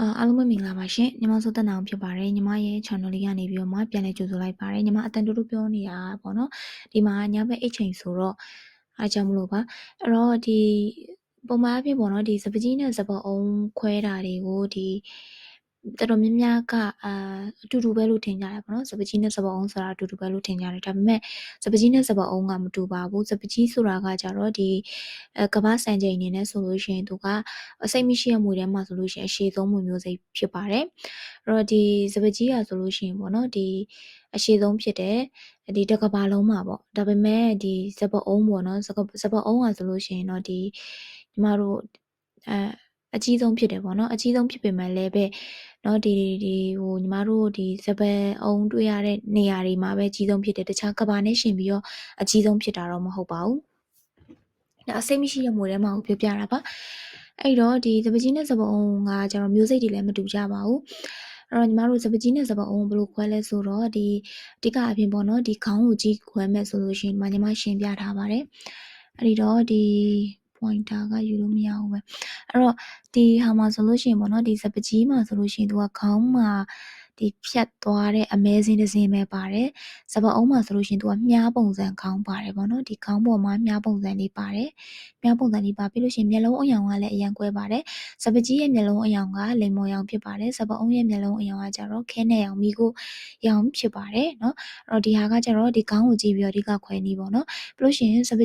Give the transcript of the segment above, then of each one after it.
အာအားလုံးပဲမင်္ဂလာပါရှင်ညီမဆိုတက်နောင်ဖြစ်ပါတယ်ညီမရဲ့ channel လေးကနေပြီးတော့မှပြန်လည်ကြိုဆိုလိုက်ပါတယ်ညီမအတန်တူတူပြောနေတာပေါ့နော်ဒီမှာညဘက်အိတ်ချိန်ဆိုတော့အားကြောင့်မလို့ပါအဲ့တော့ဒီပုံမှန်အဖြစ်ပေါ့နော်ဒီစပကြီးနဲ့စပအုံးခွဲတာတွေကိုဒီ တော်တော်များများကအာအတူတူပဲလို့ထင်ကြတယ်ပေါ့နော်စပကြီးနဲ့စပအုံးဆိုတာအတူတူပဲလို့ထင်ကြတယ်ဒါပေမဲ့စပကြီးနဲ့စပအုံးကမတူပါဘူးစပကြီးဆိုတာကကြတော့ဒီအဲကမ္ဘာစံချိန်အနေနဲ့ဆိုလို့ရှိရင်သူကအစိတ်မရှိတဲ့မွေထဲမှာဆိုလို့ရှိရင်အရှည်ဆုံးမွေမျိုးစိတ်ဖြစ်ပါတယ်အဲ့တော့ဒီစပကြီးကဆိုလို့ရှိရင်ပေါ့နော်ဒီအရှည်ဆုံးဖြစ်တဲ့ဒီတစ်ကဘာလုံးမှာပေါ့ဒါပေမဲ့ဒီစပအုံးပေါ့နော်စပစပအုံးကဆိုလို့ရှိရင်တော့ဒီညီမတို့အဲအကြီးဆုံးဖြစ်တယ်ပေါ့နော်အကြီးဆုံးဖြစ်ပေမဲ့လည်းပဲ နော်ဒီဒီဟိုညီမတို့ဒီစပယ်အုံတွေ့ရတဲ့နေရာတွေမှာပဲအကြီးဆုံးဖြစ်တယ်တခြားကဘာနဲ့ရှင်ပြီးတော့အကြီးဆုံးဖြစ်တာတော့မဟုတ်ပါဘူး။ဒါအစိမ့်မရှိရမှုထဲမှာကိုပြောပြတာပါ။အဲ့တော့ဒီစပကြီးနဲ့စပအုံကကျွန်တော်မျိုးစိတ်တွေလည်းမတူကြပါဘူး။အဲ့တော့ညီမတို့စပကြီးနဲ့စပအုံဘယ်လိုခွဲလဲဆိုတော့ဒီအတိကအပြင်ပေါ့နော်ဒီခေါင်းကိုကြီးခွဲမဲ့ဆိုလို့ရှိရင်ညီမညီမရှင်းပြထားပါတယ်။အဲ့ဒီတော့ဒီ pointer ကယူလို့မရဘူးပဲအဲ့တော့ဒီဟာမှာဆိုလို့ရှိရင်ပေါ့နော်ဒီစပကြီးမှာဆိုလို့ရှိရင်သူကခေါင်းမှာ ဒီဖြတ်သွားတဲ့အမဲစင်းတစ်စင်းပဲပါတယ်။စပအုံးမှာဆိုလို့ရှိရင်သူကမြားပုံစံခေါင်းပါတယ်ပေါ့နော်။ဒီခေါင်းပေါ်မှာမြားပုံစံလေးပါတယ်။မြားပုံစံလေးပါပြီးလို့ရှိရင်မျက်လုံးအယောင်ကလည်းအရန်ကွဲပါတယ်။စပကြီးရဲ့မျက်လုံးအယောင်ကလိမ္မော်ရောင်ဖြစ်ပါတယ်။စပအုံးရဲ့မျက်လုံးအယောင်ကကျတော့ခဲနဲ့ရောင်မိကိုရောင်ဖြစ်ပါတယ်နော်။အဲ့တော့ဒီဟာကကျတော့ဒီခေါင်းကိုကြည့်ပြီးတော့ဒီကခွဲနေပေါ့နော်။ပြီးလို့ရှိရင်စပ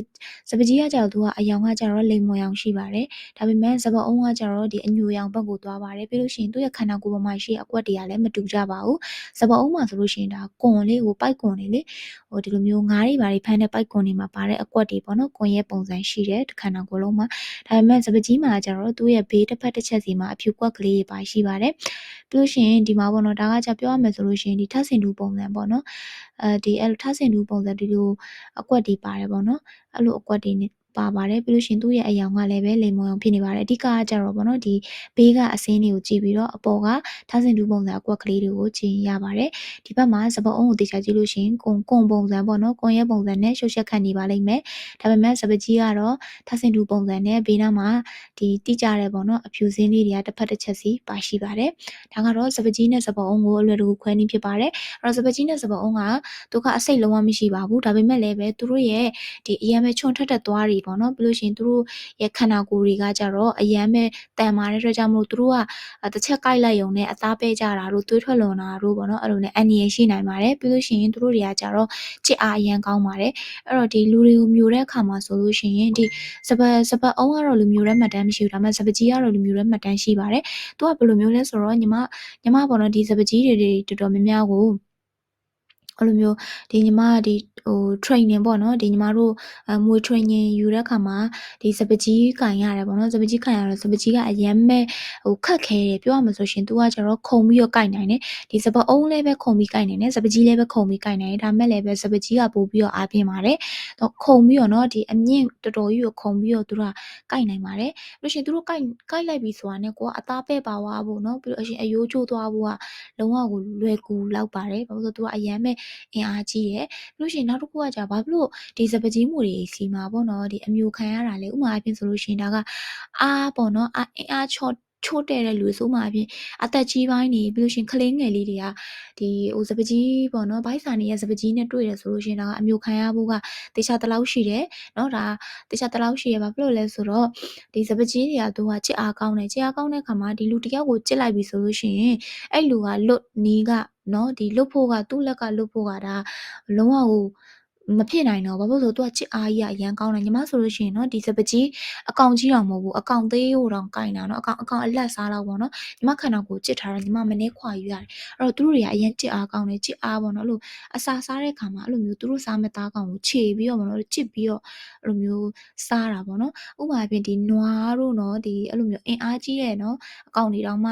စပကြီးကကျတော့သူကအယောင်ကကျတော့လိမ္မော်ရောင်ရှိပါတယ်။ဒါပေမဲ့စပအုံးကကျတော့ဒီအညူရောင်ဘက်ကိုသွားပါတယ်။ပြီးလို့ရှိရင်သူ့ရဲ့ခန္ဓာကိုယ်ပေါ်မှာရှိတဲ့အကွက်တွေကလည်းမတူကြပါဘူးစပအုံးမှာဆိုလို့ရှိရင်ဒါကွန်လေးကိုပိုက်ကွန်လေးလေဟိုဒီလိုမျိုးငါးတွေပါတွေဖမ်းတဲ့ပိုက်ကွန်တွေမှာပါတဲ့အကွက်တွေပေါ့နော်ကွန်ရဲ့ပုံစံရှိတဲ့ခန္ဓာကိုယ်လုံးမှာဒါပေမဲ့စပကြီးမှာကျတော့သူ့ရဲ့ဘေးတစ်ဖက်တစ်ချက်စီမှာအဖြူကွက်ကလေးတွေပါရှိပါတယ်ပြီးလို့ရှိရင်ဒီမှာပေါ့နော်ဒါကကြပြောရမယ်ဆိုလို့ရှိရင်ဒီထပ်စင်တူပုံစံပေါ့နော်အဲဒီအဲ့လိုထပ်စင်တူပုံစံဒီလိုအကွက်တွေပါတယ်ပေါ့နော်အဲ့လိုအကွက်တွေနဲ့ ပါပါတယ်ပြီးလို့ရှင်သူ့ရဲ့အယောင်ကလည်းပဲလိမ်မော်အောင်ဖြစ်နေပါတယ်အဓိကကကြတော့ဗောနော်ဒီဘေးကအစင်းတွေကိုကြည့်ပြီးတော့အပေါ်ကထားစင်တူပုံစံအကွက်ကလေးတွေကိုကြည့်ရပါတယ်ဒီဘက်မှာစပအုံးကိုတေချာကြည့်လို့ရှင်ကွန်ကွန်ပုံစံပေါ့နော်ကွန်ရဲ့ပုံစံနဲ့ရှုပ်ချက်ခတ်နေပါလိမ့်မယ်ဒါပေမဲ့စပကြီးကတော့ထားစင်တူပုံစံနဲ့ဘေးနားမှာဒီတိကျတဲ့ပေါ့နော်အဖြူစင်းလေးတွေကတစ်ဖက်တစ်ချက်စီပါရှိပါတယ်ဒါကတော့စပကြီးနဲ့စပအုံးကိုအလွယ်တကူခွဲနည်းဖြစ်ပါတယ်အဲ့တော့စပကြီးနဲ့စပအုံးကသူကအစိတ်လုံးဝမရှိပါဘူးဒါပေမဲ့လည်းပဲသူတို့ရဲ့ဒီအရင်ပဲချွန်ထက်တဲ့သွားတွေပေါ့နော်ပြီးလို့ရှိရင်သူတို့ရဲ့ခန္ဓာကိုယ်တွေကကြတော့အရန်ပဲတန်မာတဲ့အတွက်ကြောင့်မလို့သူတို့ကတစ်ချက်ကိုက်လိုက်ရုံနဲ့အသားပဲကြတာတို့သွေးထွက်လွန်တာတို့ပေါ့နော်အဲ့လိုနဲ့အန်နီရရှိနိုင်ပါတယ်ပြီးလို့ရှိရင်သူတို့တွေကကြတော့ချစ်အားအရန်ကောင်းပါတယ်အဲ့တော့ဒီလူတွေကိုမျိုးတဲ့အခါမှာဆိုလို့ရှိရင်ဒီစပတ်စပတ်အုံးကတော့လူမျိုးတဲ့မှတ်တမ်းမရှိဘူးဒါပေမဲ့စပကြီးကတော့လူမျိုးတဲ့မှတ်တမ်းရှိပါတယ်သူကဘယ်လိုမျိုးလဲဆိုတော့ညီမညီမပေါ့နော်ဒီစပကြီးတွေတော်တော်များများကို အဲ့လိုမျိုးဒီညီမဒီဟို training ပေါ့နော်ဒီညီမတို့အမွေ training ယူတဲ့အခါမှာဒီစပကြီးကင်ရတယ်ပေါ့နော်စပကြီးကင်ရတော့စပကြီးကအရင်မဲ့ဟိုခက်ခဲတယ်ပြောရမှာဆိုရှင်သူကကျတော့ခုံပြီးတော့ကင်နိုင်တယ်ဒီစပအုံးလည်းပဲခုံပြီးကင်နိုင်တယ်စပကြီးလည်းပဲခုံပြီးကင်နိုင်တယ်ဒါမဲ့လည်းပဲစပကြီးကပို့ပြီးတော့အားပြင်းပါတယ်တော့ခုံပြီးတော့နော်ဒီအမြင့်တော်တော်ကြီးကိုခုံပြီးတော့သူတို့ကကင်နိုင်ပါတယ်လို့ရှင်သူတို့ကင်ကင်လိုက်ပြီဆိုတာနဲ့ကိုကအသားပဲ့ပါသွားဖို့နော်ပြီးတော့အရှင်အယိုးချိုးသွားဖို့ကလုံးဝကိုလွယ်ကူလောက်ပါတယ်ဘာလို့ဆိုသူကအရင်မဲ့အင်အားကြီးတယ်ပြီးလို့ရှိရင်နောက်တစ်ခုကကြာဘာဖြစ်လို့ဒီစပကြီးမူတွေစီမှာပေါ့နော်ဒီအမျိုးခံရတာလေဥမာအပြင်ဆိုလို့ရှိရင်ဒါကအားပေါ့နော်အားအင်အားချော့ချိုးတဲ့တဲ့လူဆိုမှအပြင်အသက်ကြီးပိုင်းနေပြီးလို့ရှင်ကလေးငယ်လေးတွေကဒီဟိုစပကြီးပေါ့နော်ဘိုက်စာနေရဲ့စပကြီးနဲ့တွေ့တယ်ဆိုလို့ရှင်ဒါကအမျိုးခံရဖို့ကတေချာတလောက်ရှိတယ်เนาะဒါတေချာတလောက်ရှိရပါဘလို့လဲဆိုတော့ဒီစပကြီးတွေကသူကချစ်အားကောင်းတယ်ချစ်အားကောင်းတဲ့ခါမှာဒီလူတယောက်ကိုချစ်လိုက်ပြီဆိုလို့ရှင်အဲ့လူကလွတ်နီးက နော်ဒီလွတ်ဖို့ကသူ့လက်ကလွတ်ဖို့ကဒါလုံးဝဟို မဖြစ်နိုင်တော့ဘာလို့ဆိုတော့ तू ကချစ်အားကြီးအရန်ကောင်းတယ်ညီမဆိုလို့ရှိရင်เนาะဒီစပကြီးအကောင်ကြီးတော့မဟုတ်ဘူးအကောင်သေးကိုတော့ကင်တာเนาะအကောင်အကောင်အလက်စားတော့ပေါ့เนาะညီမခန္ဓာကိုချစ်ထားတော့ညီမမနှဲခွာယူရတယ်အဲ့တော့သူတို့တွေကအရန်ချစ်အားကောင်းတယ်ချစ်အားပေါ့เนาะအဲ့လိုအစာစားတဲ့ခါမှာအဲ့လိုမျိုးသူတို့စားမဲ့သားကောင်ကိုခြေပြီးတော့ပေါ့เนาะချစ်ပြီးတော့အဲ့လိုမျိုးစားတာပေါ့เนาะဥပမာပြင်ဒီနွားတို့เนาะဒီအဲ့လိုမျိုးအင်အားကြီးတဲ့เนาะအကောင်တွေတော့မှ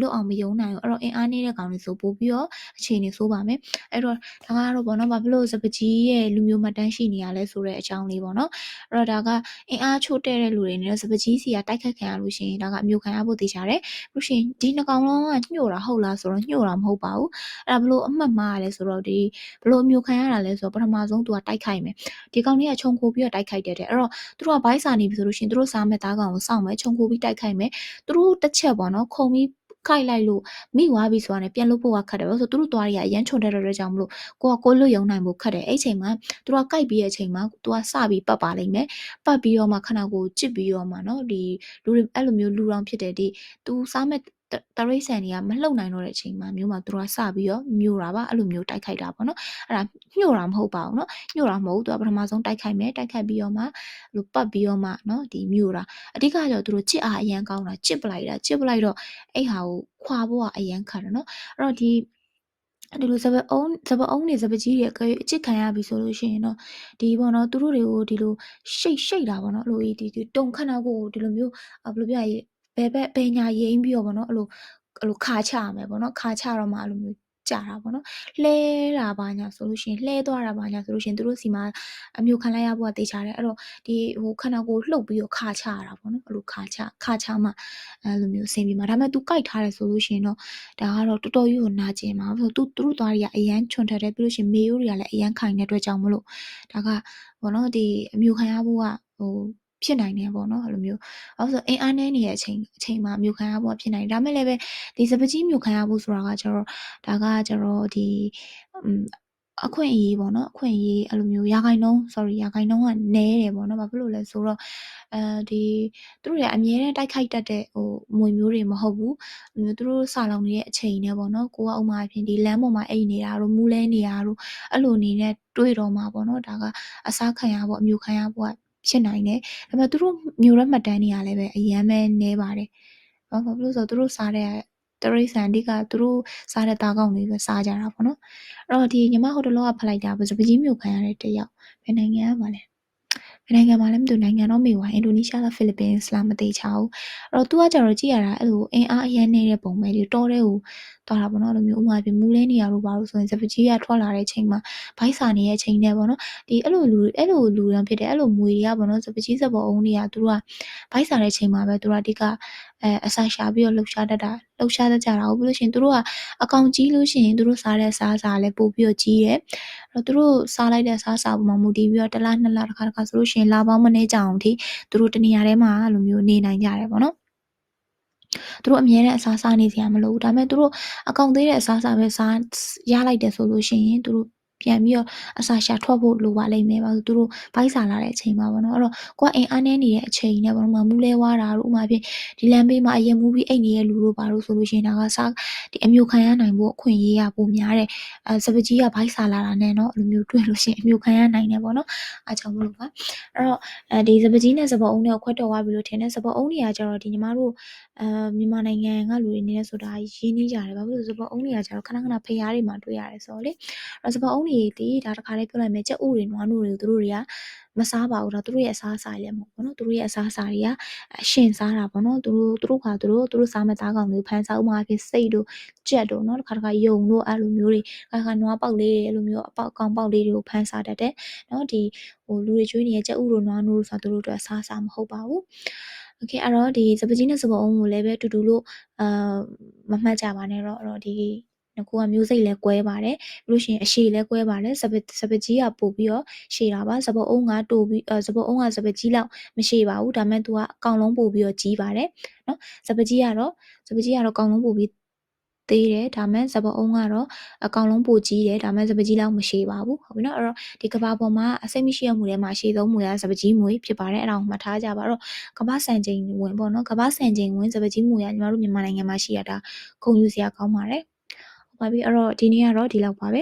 လွတ်အောင်မယုံနိုင်ဘူးအဲ့တော့အင်အားနေတဲ့ကောင်တွေဆိုပို့ပြီးတော့အခြေအနေဆိုးပါမယ်အဲ့တော့ဒါကတော့ပေါ့เนาะဘာဖြစ်လို့စပကြီး ရဲ့လူမျိုးမှတ်တမ်းရှိနေရလဲဆိုတဲ့အကြောင်းလေးပေါ့နော်အဲ့တော့ဒါကအင်အားချို့တဲ့တဲ့လူတွေနဲ့စပကြီးစီကတိုက်ခတ်ခံရလို့ရှိရင်ဒါကအမျိုးခံရဖို့တည်ကြတယ်လို့ရှိရင်ဒီနှကောင်လုံးကညှို့တာဟုတ်လားဆိုတော့ညှို့တာမဟုတ်ပါဘူးအဲ့ဒါဘလို့အမှတ်မှားရလဲဆိုတော့ဒီဘလို့အမျိုးခံရတာလဲဆိုတော့ပထမဆုံးသူကတိုက်ခိုက်မယ်ဒီကောင်လေးကခြုံခိုပြီးတော့တိုက်ခိုက်တယ်တဲ့အဲ့တော့သူတို့ကဘိုက်စာနေပြီဆိုလို့ရှိရင်သူတို့စားမဲ့သားကောင်ကိုစောင့်မယ်ခြုံခိုပြီးတိုက်ခိုက်မယ်သူတို့တစ်ချက်ပေါ့နော်ခုံပြီး ခိုက်လိုက်လို့မိသွားပြီဆိုတာနဲ့ပြန်လို့ဖို့ကခက်တယ်ပဲဆိုသူတို့သွားတွေကအရန်ချုံတဲ့တော့ကြောင့်မလို့ကိုကကိုလွတ်ယုံနိုင်ဖို့ခက်တယ်အဲ့ချိန်မှာသူတို့ကကိုက်ပြီးတဲ့အချိန်မှာသူကစပြီးပတ်ပါလိမ့်မယ်ပတ်ပြီးတော့မှခဏကိုကြစ်ပြီးတော့မှနော်ဒီလူတွေအဲ့လိုမျိုးလူရောင်ဖြစ်တယ်ဒီသူစားမဲ့ တရိတ်ဆန်တွေကမလှုပ်နိုင်တော့တဲ့အချိန်မှာမျိုးမှာသူတို့ကစပြီးတော့မြို့တာပါအဲ့လိုမျိုးတိုက်ခိုက်တာပေါ့နော်အဲ့ဒါညှို့တာမဟုတ်ပါဘူးနော်ညှို့တာမဟုတ်သူကပထမဆုံးတိုက်ခိုက်မယ်တိုက်ခိုက်ပြီးတော့မှလူပတ်ပြီးတော့မှနော်ဒီမြို့တာအဓိကကျတော့သူတို့ချစ်အားအရန်ကောင်းတာချစ်ပလိုက်တာချစ်ပလိုက်တော့အဲ့ဟာကိုခွာဖို့ကအရန်ခါတယ်နော်အဲ့တော့ဒီဒီလိုစပအုံးစပအုံးနေစပကြီးတွေအကြစ်ခံရပြီဆိုလို့ရှိရင်တော့ဒီပေါ့နော်သူတို့တွေကိုဒီလိုရှိတ်ရှိတ်တာပေါ့နော်အဲ့လိုဒီဒီတုံခဏကိုဒီလိုမျိုးဘယ်လိုပြရ ဘယ်ဘက်ဘယ်ညာရိမ့်ပြီးတော့ပေါ့နော်အဲ့လိုအဲ့လိုခါချရမယ်ပေါ့နော်ခါချတော့မှအဲ့လိုမျိုးကြတာပေါ့နော်လှဲတာပါညာဆိုလို့ရှိရင်လှဲသွားတာပါညာဆိုလို့ရှိရင်သူတို့စီမှာအမျိုးခံလိုက်ရဖို့ကတေချာတယ်အဲ့တော့ဒီဟိုခန္ဓာကိုယ်လှုပ်ပြီးတော့ခါချရတာပေါ့နော်အဲ့လိုခါချခါချမှအဲ့လိုမျိုးအဆင်ပြေမှာဒါပေမဲ့ तू ကြိုက်ထားတယ်ဆိုလို့ရှိရင်တော့ဒါကတော့တော်တော်ကြီးကိုနာကျင်မှာဆိုသူသူတို့သွားတွေကအရန်ချွန်ထက်တယ်ပြီးလို့ရှိရင်မေယိုတွေကလည်းအရန်ခိုင်တဲ့အတွက်ကြောင့်မလို့ဒါကဘောနော်ဒီအမျိုးခံရဖို့ကဟို ဖြစ်နိုင်တယ်ပေါ့နော်အဲ့လိုမျိုးအဲဆိုအင်းအားနေနေတဲ့အချိန်အချိန်မှာမြို့ခံရဖို့ဖြစ်နိုင်တယ်ဒါမဲ့လည်းပဲဒီစပကြီးမြို့ခံရဖို့ဆိုတာကကျတော့ဒါကကျတော့ဒီအခွင့်အရေးပေါ့နော်အခွင့်အရေးအဲ့လိုမျိုးရာခိုင်နှုန်း sorry ရာခိုင်နှုန်းကနည်းတယ်ပေါ့နော်ဘာဖြစ်လို့လဲဆိုတော့အဲဒီသူတို့တွေအမြဲတမ်းတိုက်ခိုက်တတ်တဲ့ဟိုမွေမျိုးတွေမဟုတ်ဘူးမျိုးသူတို့စာလောင်နေတဲ့အချိန်နဲ့ပေါ့နော်ကိုကဥမာအဖြစ်ဒီလမ်းပေါ်မှာအိတ်နေတာတို့မူးလဲနေတာတို့အဲ့လိုအနေနဲ့တွေးတော့မှာပေါ့နော်ဒါကအစားခံရဖို့အမျိုးခံရဖို့ ဖြစ်နိုင်တယ်ဒါပေမဲ့သူတို့မျိုးရက်မှတ်တမ်းတွေကလည်းပဲအရန်ပဲနည်းပါတယ်ဘာဖြစ်လို့ဆိုတော့သူတို့စားတဲ့တရိษံအဓိကသူတို့စားတဲ့သားကောင်းတွေပဲစားကြတာပေါ့နော်အဲ့တော့ဒီညီမဟိုတလောကဖလိုက်တာပဲစပကြီးမျိုးခံရတဲ့တယောက်ဘယ်နိုင်ငံကပါလဲဘယ် နိုင်ငံမှာလဲမသိနိုင်ငံတော့မေဝါအင်ဒိုနီးရှားလားဖိလစ်ပင်းလားမသိချဘူးအဲ့တော့သူကကြတော့ကြည့်ရတာအဲ့လိုအင်အားအရန်နေတဲ့ပုံပဲဒီတောတဲ့ကိုသွားတာပေါ့နော်အဲ့လိုမျိုးဥမာပြမူလဲနေရလို့ပါလို့ဆိုရင်စပကြီးကထွက်လာတဲ့ချိန်မှာဘိုက်စာနေတဲ့ချိန်နဲ့ပေါ့နော်ဒီအဲ့လိုလူအဲ့လိုလူရန်ဖြစ်တယ်အဲ့လိုမွေတွေကပေါ့နော်စပကြီးစပေါ်အုံးတွေကသူတို့ကဘိုက်စာတဲ့ချိန်မှာပဲသူတို့အဓိက အဲအစာရှာပြီးတော့လှုပ်ရှားတတ်တာလှုပ်ရှားတတ်ကြတာဟုတ်ပြီလို့ရှိရင်သူတို့ကအကောင်ကြီးလို့ရှိရင်သူတို့စားတဲ့စားစာလည်းပို့ပြီးတော့ကြီးတယ်အဲ့တော့သူတို့စားလိုက်တဲ့စားစာပုံမှာမူတည်ပြီးတော့တစ်လနှစ်လတစ်ခါတစ်ခါဆိုလို့ရှိရင်လာပေါင်းမနေကြအောင်အထိသူတို့တနေရာထဲမှာအဲ့လိုမျိုးနေနိုင်ကြတယ်ပေါ့နော်သူတို့အမြဲတမ်းအစားစားနေစရာမလိုဘူးဒါပေမဲ့သူတို့အကောင်သေးတဲ့အစားစားပဲစားရလိုက်တယ်ဆိုလို့ရှိရင်သူတို့ ပြန်ပြီးတော့အစာရှာထွက်ဖို့လိုပါလိမ့်မယ်။ဘာလို့သူတို့ဘိုက်စာလာတဲ့အချိန်မှာပေါ့နော်။အဲ့တော့ကိုကအိမ်အားနေနေတဲ့အချိန်နဲ့ပေါ့နော်။မူးလဲဝါတာတို့ဥမာဖြစ်ဒီလမ်းဘေးမှာအရင်မူးပြီးအိတ်နေတဲ့လူတို့ပါလို့ဆိုလို့ရှိရင်ဒါကစားဒီအမျိုးခံရနိုင်ဖို့အခွင့်အရေးရပိုများတဲ့အဲစပကြီးကဘိုက်စာလာတာနဲ့နော်အဲ့လိုမျိုးတွေ့လို့ရှိရင်အမျိုးခံရနိုင်တယ်ပေါ့နော်။အားကြောင့်မလို့ပါ။အဲ့တော့အဲဒီစပကြီးနဲ့စပအုံးနဲ့ခွက်တော်သွားပြီလို့ထင်တယ်။စပအုံးတွေကကျတော့ဒီညီမတို့အဲမြန်မာနိုင်ငံကလူတွေနေနေဆိုတာရင်းနှီးကြတယ်။ဘာဖြစ်လို့စပအုံးတွေကကျတော့ခဏခဏဖျားတွေမှာတွေ့ရတယ်ဆိုတော့လေ။အဲ့စပအုံးတွတီးဒါတခါလေးပြောလိုက်မယ်ကြက်ဥတွေနွားနို့တွေကိုသူတို့တွေကမစားပါဘူးဒါသူတို့ရဲ့အစားအစာလည်းမဟုတ်ဘူးเนาะသူတို့ရဲ့အစားအစာတွေကအရှင်စားတာပေါ့เนาะသူတို့သူတို့ခါသူတို့သူတို့စားမဲ့သားကောင်တွေဖန်စားဥမာအဖြစ်စိတ်တို့ကြက်တို့เนาะတခါတခါယုံတို့အဲ့လိုမျိုးတွေခါခါနွားပေါက်လေးတွေအဲ့လိုမျိုးအပေါက်ကောင်ပေါက်လေးတွေကိုဖန်စားတတ်တယ်เนาะဒီဟိုလူတွေကျွေးနေတဲ့ကြက်ဥတို့နွားနို့တို့ဆိုတာသူတို့အတွက်အစားအစာမဟုတ်ပါဘူးโอเคအဲ့တော့ဒီစပကြီးနဲ့စပအုံးကိုလည်းပဲတူတူလို့အာမမှတ်ကြပါနဲ့တော့အဲ့တော့ဒီ ငကူကမျိုးစိတ်လည်းကွဲပါတယ်ပြီးလို့ရှိရင်အရှည်လည်းကွဲပါတယ်စပစပကြီးကပို့ပြီးတော့ရှည်တာပါစပအုံးကတိုးပြီးစပအုံးကစပကြီးလောက်မရှည်ပါဘူးဒါမဲ့သူကအကောင်လုံးပို့ပြီးတော့ကြီးပါတယ်နော်စပကြီးကတော့စပကြီးကတော့ကောင်လုံးပို့ပြီးသေးတယ်ဒါမဲ့စပအုံးကတော့အကောင်လုံးပိုကြီးတယ်ဒါမဲ့စပကြီးလောက်မရှည်ပါဘူးဟုတ်ပြီနော်အဲ့တော့ဒီကဘာပေါ်မှာအစိတ်မရှိရမှုထဲမှာရှည်ဆုံးမွေကစပကြီးမွေဖြစ်ပါတယ်အဲ့ဒါကိုမှတ်ထားကြပါတော့ကဘာစံချိန်ဝင်ပေါ့နော်ကဘာစံချိန်ဝင်စပကြီးမွေကညီမတို့မြန်မာနိုင်ငံမှာရှိရတာဂုံယူစရာကောင်းပါတယ် ပါပြီအဲ့တော့ဒီနေ့ကတော့ဒီလောက်ပါပဲ